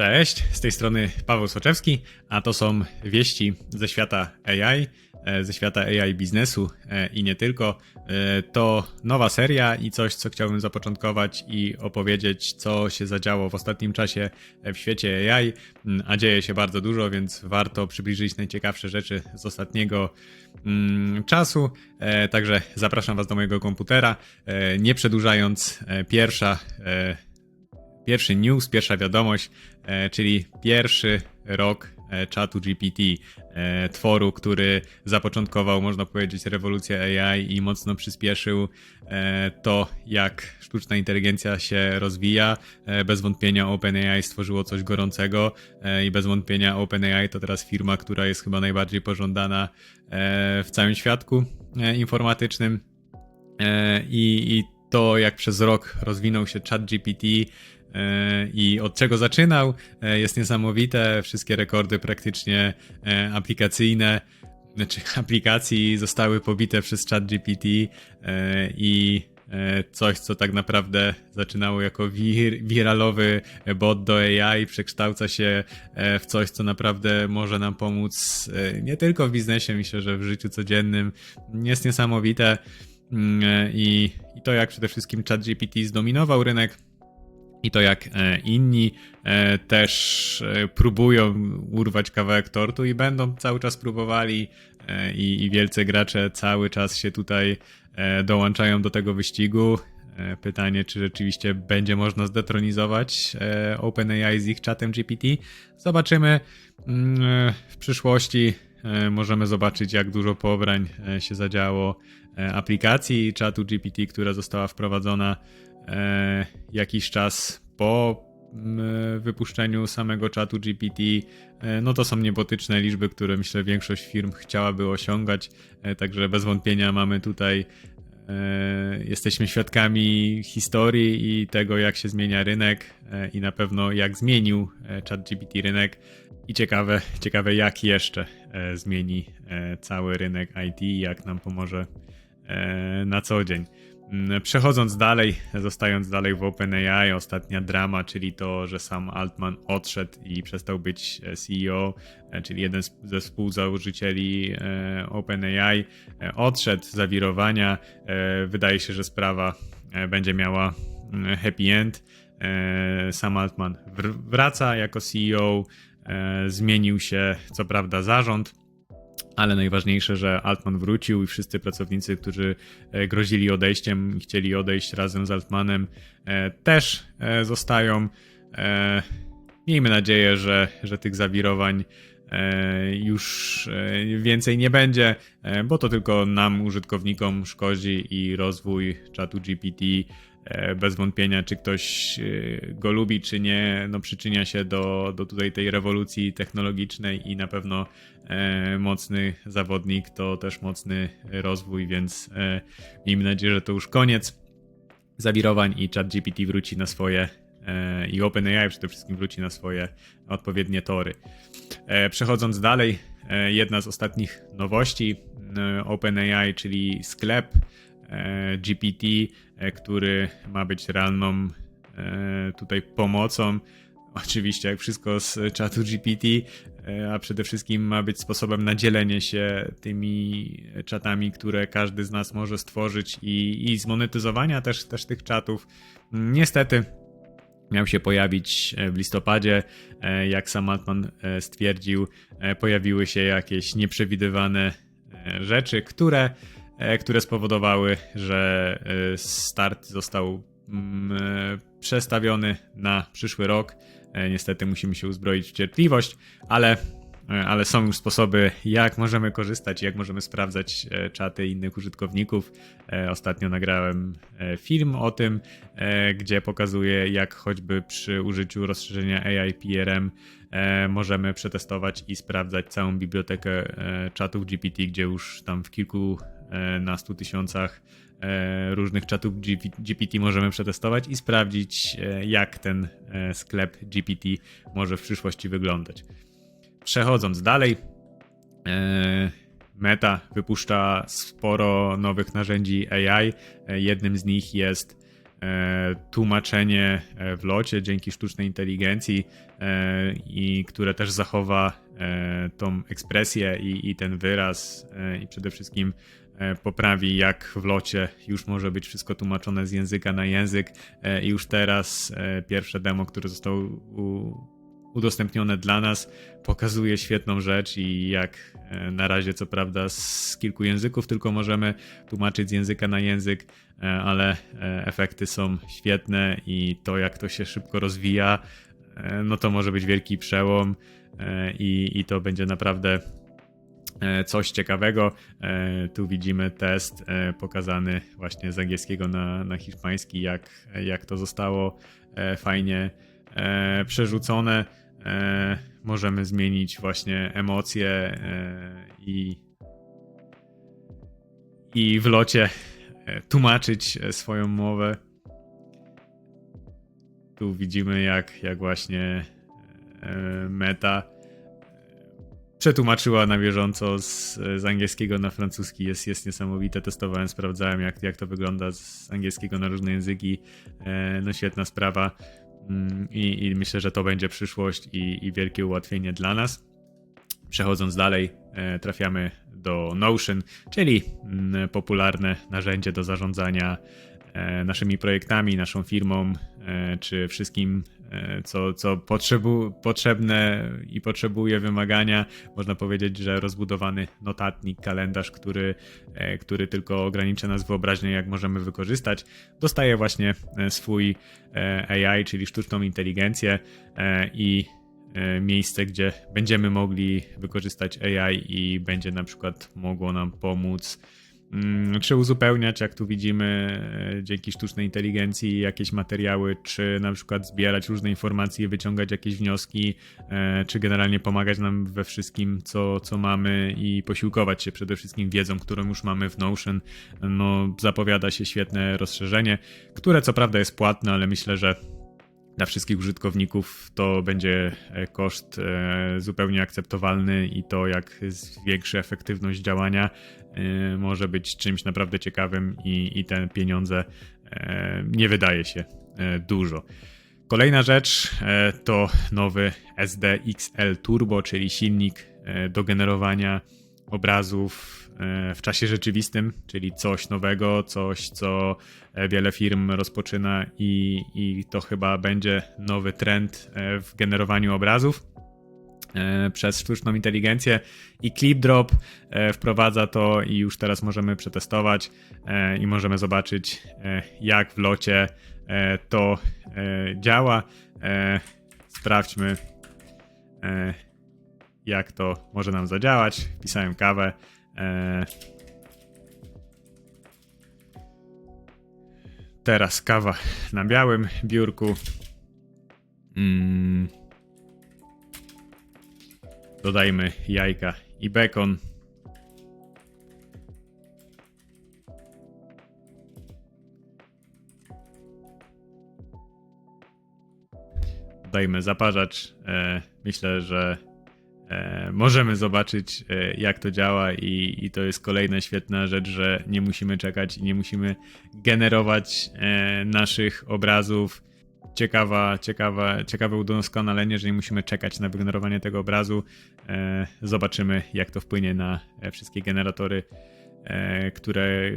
Cześć, z tej strony Paweł Soczewski, a to są wieści ze świata AI, e, ze świata AI biznesu e, i nie tylko. E, To nowa seria i coś, co chciałbym zapoczątkować i opowiedzieć, co się zadziało w ostatnim czasie w świecie AI, a dzieje się bardzo dużo, więc warto przybliżyć najciekawsze rzeczy z ostatniego czasu. Także zapraszam Was do mojego komputera. Nie przedłużając, pierwsza pierwszy news, pierwsza wiadomość, czyli pierwszy rok e, czatu GPT, e, tworu, który zapoczątkował, można powiedzieć, rewolucję AI i mocno przyspieszył e, to, jak sztuczna inteligencja się rozwija. E, bez wątpienia OpenAI stworzyło coś gorącego e, i bez wątpienia OpenAI to teraz firma, która jest chyba najbardziej pożądana e, w całym świadku e, informatycznym. E, I, I to, jak przez rok rozwinął się ChatGPT e, i od czego zaczynał, e, jest niesamowite. Wszystkie rekordy praktycznie e, aplikacyjne, znaczy aplikacji zostały pobite przez ChatGPT e, i e, coś, co tak naprawdę zaczynało jako wir, wiralowy bot do AI, przekształca się e, w coś, co naprawdę może nam pomóc e, nie tylko w biznesie, myślę, że w życiu codziennym. Jest niesamowite. Mm, e, I, I to, jak przede wszystkim ChatGPT zdominował rynek, i to, jak e, inni e, też e, próbują urwać kawałek tortu i będą cały czas próbowali, i, i wielcy gracze cały czas się tutaj dołączają do tego wyścigu. Pytanie, czy rzeczywiście będzie można zdetronizować OpenAI z ich czatem GPT. Zobaczymy Mm, w przyszłości. Możemy zobaczyć, jak dużo pobrań się zadziało aplikacji czatu GPT, która została wprowadzona jakiś czas po mm, wypuszczeniu samego czatu GPT. E, No to są niebotyczne liczby, które myślę większość firm chciałaby osiągać, e, także bez wątpienia mamy tutaj E, Jesteśmy świadkami historii i tego, jak się zmienia rynek, e, i na pewno jak zmienił e, ChatGPT rynek. I ciekawe, ciekawe jak jeszcze e, zmieni e, cały rynek IT i jak nam pomoże e, na co dzień. Mm, Przechodząc dalej, zostając dalej w OpenAI, ostatnia drama, czyli to, że sam Altman odszedł i przestał być e, CEO, e, czyli jeden ze współzałożycieli e, OpenAI, odszedł zawirowania. Wydaje się, że sprawa będzie miała mm, happy end. Sam Altman wr- wraca jako CEO, zmienił się co prawda zarząd, ale najważniejsze, że Altman wrócił i wszyscy pracownicy, którzy e, grozili odejściem i chcieli odejść razem z Altmanem, e, też e, zostają. Miejmy nadzieję, że, że tych zawirowań już więcej nie będzie, bo to tylko nam, użytkownikom, szkodzi i rozwój czatu GPT. E, Bez wątpienia, czy ktoś e, go lubi, czy nie, no przyczynia się do, do tutaj tej rewolucji technologicznej i na pewno e, mocny zawodnik to też mocny rozwój, więc miejmy nadzieję, że to już koniec zawirowań i ChatGPT wróci na swoje i OpenAI przede wszystkim wróci na swoje odpowiednie tory. Przechodząc dalej, jedna z ostatnich nowości OpenAI, czyli sklep GPT, e, który ma być realną e, tutaj pomocą. Oczywiście, jak wszystko z czatu GPT, e, a przede wszystkim ma być sposobem na dzielenie się tymi czatami, które każdy z nas może stworzyć i, i zmonetyzowania też, też tych czatów. Niestety, miał się pojawić e, w listopadzie. E, Jak sam Altman e, stwierdził, e, pojawiły się jakieś nieprzewidywane e, rzeczy, które, e, które spowodowały, że e, start został mm, e, przestawiony na przyszły rok. E, Niestety musimy się uzbroić w cierpliwość, ale E, ale są już sposoby, jak możemy korzystać, jak możemy sprawdzać e, czaty innych użytkowników. E, Ostatnio nagrałem e, film o tym, e, gdzie pokazuję, jak choćby przy użyciu rozszerzenia AI PRM e, możemy przetestować i sprawdzać całą bibliotekę e, czatów GPT, gdzie już tam w kilkunastu tysiącach e, różnych czatów GPT możemy przetestować i sprawdzić, e, jak ten e, sklep GPT może w przyszłości wyglądać. Przechodząc dalej, e, Meta wypuszcza sporo nowych narzędzi AI. E, Jednym z nich jest e, tłumaczenie e, w locie dzięki sztucznej inteligencji e, i które też zachowa e, tą ekspresję i, i ten wyraz e, i przede wszystkim e, poprawi jak w locie już może być wszystko tłumaczone z języka na język. E, i już teraz e, pierwsze demo, które zostało udostępnione dla nas, pokazuje świetną rzecz i jak e, na razie, co prawda, z kilku języków tylko możemy tłumaczyć z języka na język, e, ale e, efekty są świetne i to, jak to się szybko rozwija, e, no to może być wielki przełom e, i, i to będzie naprawdę e, coś ciekawego. E, Tu widzimy test e, pokazany właśnie z angielskiego na, na hiszpański, jak, jak to zostało e, fajnie e, przerzucone. E, możemy zmienić właśnie emocje e, i, i w locie e, tłumaczyć e, swoją mowę. Tu widzimy, jak, jak właśnie e, meta przetłumaczyła na bieżąco z, z angielskiego na francuski. Jest, jest niesamowite. Testowałem, sprawdzałem, jak, jak to wygląda z angielskiego na różne języki. E, no świetna sprawa. Mm, I, I myślę, że to będzie przyszłość i, i wielkie ułatwienie dla nas. Przechodząc dalej, e, trafiamy do Notion, czyli mm, popularne narzędzie do zarządzania naszymi projektami, naszą firmą, e, czy wszystkim, e, co, co potrzebu, potrzebne i potrzebuje wymagania. Można powiedzieć, że rozbudowany notatnik, kalendarz, który, e, który tylko ogranicza nas wyobraźnię, jak możemy wykorzystać, dostaje właśnie e, swój e, AI, czyli sztuczną inteligencję e, i e, miejsce, gdzie będziemy mogli wykorzystać AI i będzie na przykład mogło nam pomóc czy uzupełniać, jak tu widzimy, e, dzięki sztucznej inteligencji jakieś materiały, czy na przykład zbierać różne informacje, wyciągać jakieś wnioski, e, czy generalnie pomagać nam we wszystkim, co, co mamy i posiłkować się przede wszystkim wiedzą, którą już mamy w Notion. No, zapowiada się świetne rozszerzenie, które co prawda jest płatne, ale myślę, że dla wszystkich użytkowników to będzie e, koszt zupełnie akceptowalny i to jak zwiększy efektywność działania może być czymś naprawdę ciekawym i, i te pieniądze e, nie wydaje się e, dużo. Kolejna rzecz e, to nowy SDXL Turbo, czyli silnik do generowania obrazów w czasie rzeczywistym, czyli coś nowego, coś, co wiele firm rozpoczyna i, i to chyba będzie nowy trend w generowaniu obrazów przez sztuczną inteligencję i ClipDrop e, wprowadza to i już teraz możemy przetestować e, i możemy zobaczyć e, jak w locie e, to e, działa. E, Sprawdźmy e, jak to może nam zadziałać. Wpisałem kawę. E, Teraz kawa na białym biurku. Mm. Dodajmy jajka i bekon. Dajmy zaparzacz. E, myślę, że e, możemy zobaczyć, e, jak to działa, i, i to jest kolejna świetna rzecz, że nie musimy czekać i nie musimy generować naszych obrazów. Ciekawa, ciekawa, ciekawe udoskonalenie, że nie musimy czekać na wygenerowanie tego obrazu. E, zobaczymy, jak to wpłynie na e, wszystkie generatory, e, które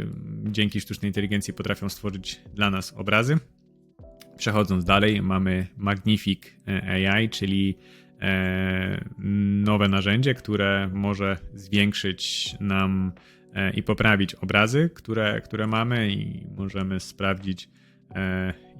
dzięki sztucznej inteligencji potrafią stworzyć dla nas obrazy. Przechodząc dalej, mamy Magnific AI, czyli nowe narzędzie, które może zwiększyć nam i poprawić obrazy, które, które mamy, i możemy sprawdzić,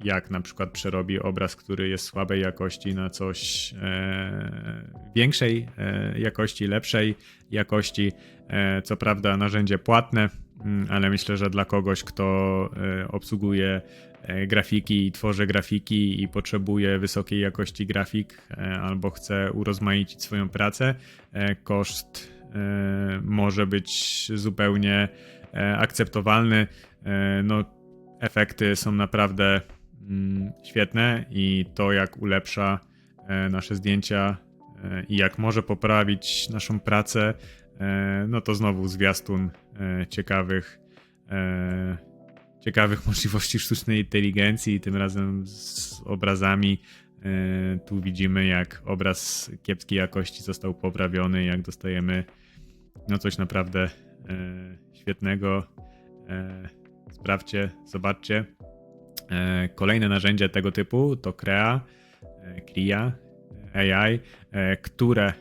jak na przykład przerobi obraz, który jest słabej jakości, na coś e, większej e, jakości, lepszej jakości. E, co prawda, narzędzie płatne, mm, ale myślę, że dla kogoś, kto e, obsługuje e, grafiki i tworzy grafiki i potrzebuje wysokiej jakości grafik e, albo chce urozmaicić swoją pracę, e, koszt e, może być zupełnie e, akceptowalny. E, No, efekty są naprawdę mm, świetne i to, jak ulepsza e, nasze zdjęcia e, i jak może poprawić naszą pracę, e, no to znowu zwiastun e, ciekawych, e, ciekawych możliwości sztucznej inteligencji, tym razem z obrazami. E, tu widzimy, jak obraz kiepskiej jakości został poprawiony, jak dostajemy no coś naprawdę świetnego. Sprawdźcie, zobaczcie. Kolejne narzędzie tego typu to Crea, Cria, AI, które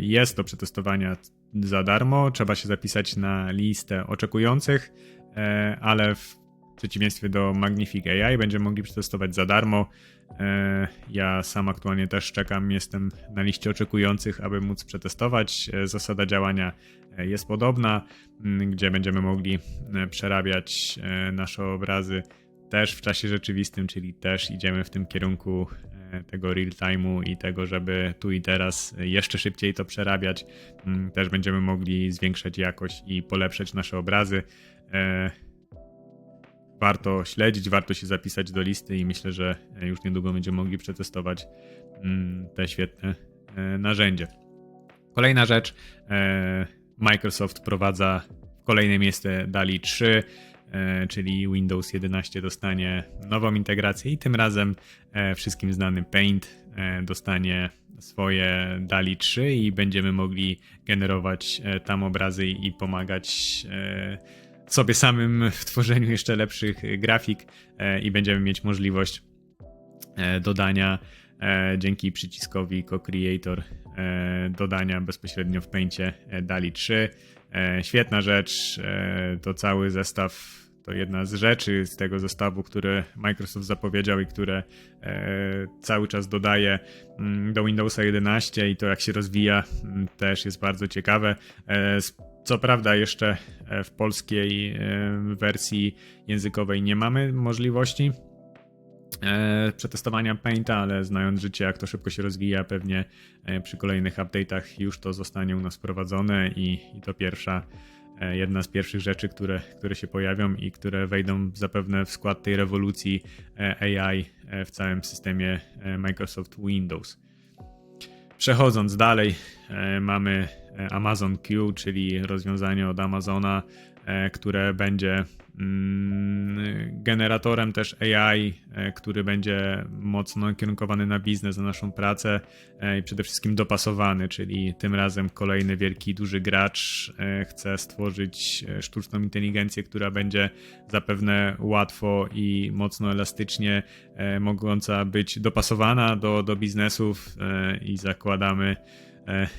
jest do przetestowania za darmo. Trzeba się zapisać na listę oczekujących, e, ale w przeciwieństwie do Magnific AI będziemy mogli przetestować za darmo. E, ja sam aktualnie też czekam, jestem na liście oczekujących, aby móc przetestować. E, zasada działania jest podobna, gdzie będziemy mogli przerabiać nasze obrazy też w czasie rzeczywistym, czyli też idziemy w tym kierunku tego real time'u i tego, żeby tu i teraz jeszcze szybciej to przerabiać. Też będziemy mogli zwiększać jakość i polepszać nasze obrazy. E, warto śledzić, warto się zapisać do listy i myślę, że już niedługo będziemy mogli przetestować te świetne e, narzędzie. Kolejna rzecz. Microsoft prowadza kolejne miejsce DALI 3. E, czyli Windows 11 dostanie nową integrację i tym razem e, wszystkim znany Paint e, dostanie swoje DALI 3 i będziemy mogli generować tam obrazy i pomagać sobie samym w tworzeniu jeszcze lepszych grafik i będziemy mieć możliwość dodania dzięki przyciskowi Co-Creator dodania bezpośrednio w Paintie DALI 3 E, świetna rzecz, e, to cały zestaw, to jedna z rzeczy z tego zestawu, które Microsoft zapowiedział i które e, cały czas dodaje mm, do Windowsa 11 i to jak się rozwija mm, też jest bardzo ciekawe. Co prawda jeszcze w polskiej wersji językowej nie mamy możliwości e, przetestowania Painta, ale znając życie, jak to szybko się rozwija, pewnie e, przy kolejnych update'ach już to zostanie u nas wprowadzone i, i to pierwsza, e, jedna z pierwszych rzeczy, które, które się pojawią i które wejdą zapewne w skład tej rewolucji e, AI e, w całym systemie e, Microsoft Windows. Przechodząc dalej, mamy Amazon Q, czyli rozwiązanie od Amazona, które będzie generatorem też AI, e, który będzie mocno kierunkowany na biznes, na naszą pracę e, i przede wszystkim dopasowany, czyli tym razem kolejny wielki, duży gracz e, chce stworzyć sztuczną inteligencję, która będzie zapewne łatwo i mocno elastycznie mogąca być dopasowana do, do biznesów i zakładamy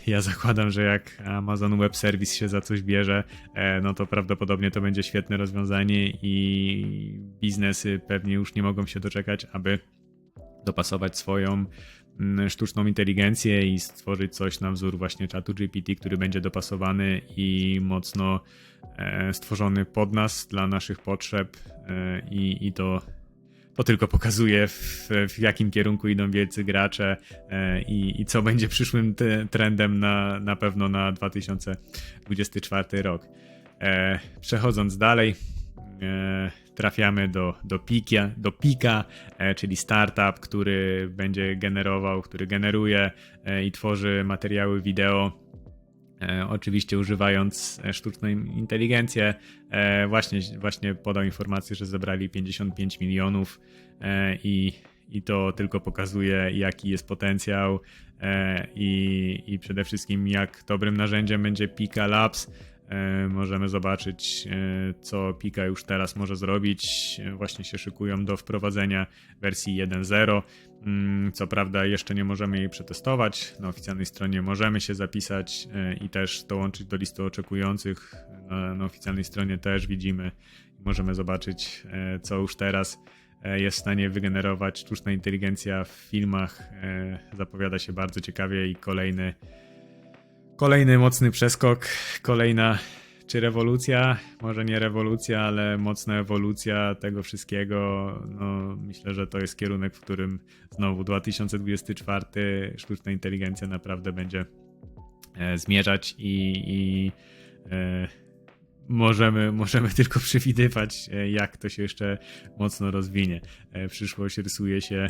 ja zakładam, że jak Amazon Web Service się za coś bierze, e, no to prawdopodobnie to będzie świetne rozwiązanie i biznesy pewnie już nie mogą się doczekać, aby dopasować swoją mm, sztuczną inteligencję i stworzyć coś na wzór właśnie czatu GPT, który będzie dopasowany i mocno e, stworzony pod nas, dla naszych potrzeb i, i to to tylko pokazuje, w, w jakim kierunku idą wielcy gracze e, i, i co będzie przyszłym trendem na, na pewno na 2024 rok. E, przechodząc dalej, e, trafiamy do, do, Pikia, do Pika, czyli startup, który będzie generował, który generuje i tworzy materiały wideo oczywiście używając e, sztuczną inteligencję. E, właśnie, właśnie podał informację, że zebrali 55 milionów i, i to tylko pokazuje, jaki jest potencjał i, i przede wszystkim, jak dobrym narzędziem będzie Pika Labs. Możemy zobaczyć, co Pika już teraz może zrobić. Właśnie się szykują do wprowadzenia wersji 1.0. Mm, co prawda jeszcze nie możemy jej przetestować. Na oficjalnej stronie możemy się zapisać e, i też dołączyć do listy oczekujących. Na, na oficjalnej stronie też widzimy możemy zobaczyć, e, co już teraz e, jest w stanie wygenerować sztuczna inteligencja w filmach. Zapowiada się bardzo ciekawie i kolejny, kolejny mocny przeskok, kolejna czy rewolucja? Może nie rewolucja, ale mocna ewolucja tego wszystkiego. No, myślę, że to jest kierunek, w którym znowu 2024 sztuczna inteligencja naprawdę będzie e, zmierzać i, i e, możemy, możemy tylko przewidywać, e, jak to się jeszcze mocno rozwinie. E, przyszłość rysuje się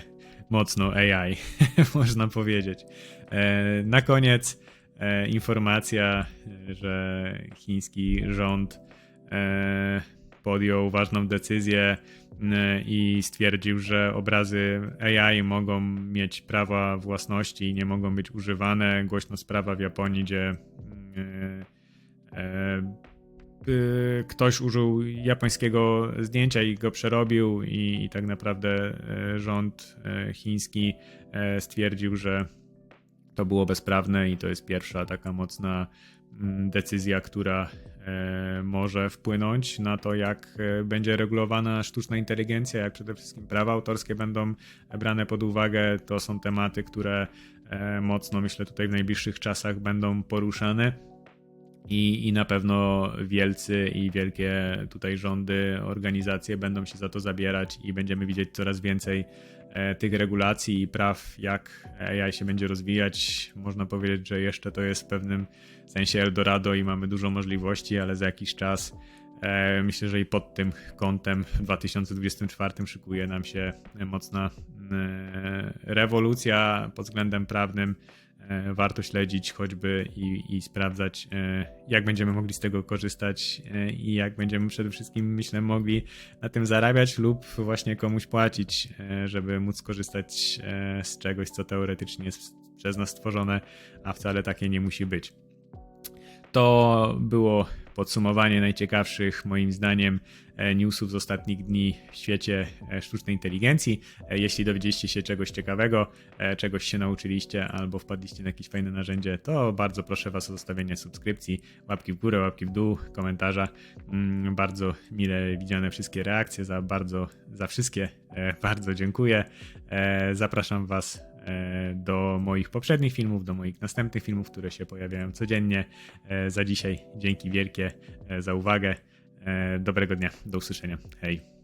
mocno AI, można powiedzieć. Na koniec informacja, że chiński rząd podjął ważną decyzję mm, i stwierdził, że obrazy AI mogą mieć prawa własności i nie mogą być używane. Głośno sprawa w Japonii, gdzie e, ktoś użył japońskiego zdjęcia i go przerobił i, i tak naprawdę e, rząd e, chiński e, stwierdził, że to było bezprawne i to jest pierwsza taka mocna mm, decyzja, która e, może wpłynąć na to, jak e, będzie regulowana sztuczna inteligencja, jak przede wszystkim prawa autorskie będą brane pod uwagę. To są tematy, które e, mocno, myślę, tutaj w najbliższych czasach będą poruszane. I, I na pewno wielcy i wielkie tutaj rządy, organizacje będą się za to zabierać i będziemy widzieć coraz więcej e, tych regulacji i praw, jak AI się będzie rozwijać. Można powiedzieć, że jeszcze to jest w pewnym sensie Eldorado i mamy dużo możliwości, ale za jakiś czas e, myślę, że i pod tym kątem w 2024 szykuje nam się mocna e, rewolucja pod względem prawnym e, warto śledzić choćby i, i sprawdzać, e, jak będziemy mogli z tego korzystać e, i jak będziemy przede wszystkim, myślę, mogli na tym zarabiać lub właśnie komuś płacić, e, żeby móc korzystać e, z czegoś, co teoretycznie jest przez nas stworzone, a wcale takie nie musi być. To było podsumowanie najciekawszych, moim zdaniem, e, newsów z ostatnich dni w świecie e, sztucznej inteligencji. E, Jeśli dowiedzieliście się czegoś ciekawego, czegoś się nauczyliście albo wpadliście na jakieś fajne narzędzie, to bardzo proszę Was o zostawienie subskrypcji, łapki w górę, łapki w dół, komentarza. Mm, Bardzo mile widziane wszystkie reakcje, za bardzo, za wszystkie bardzo dziękuję. Zapraszam Was do moich poprzednich filmów, do moich następnych filmów, które się pojawiają codziennie. E, Za dzisiaj dzięki wielkie e, za uwagę. E, Dobrego dnia, do usłyszenia. Hej.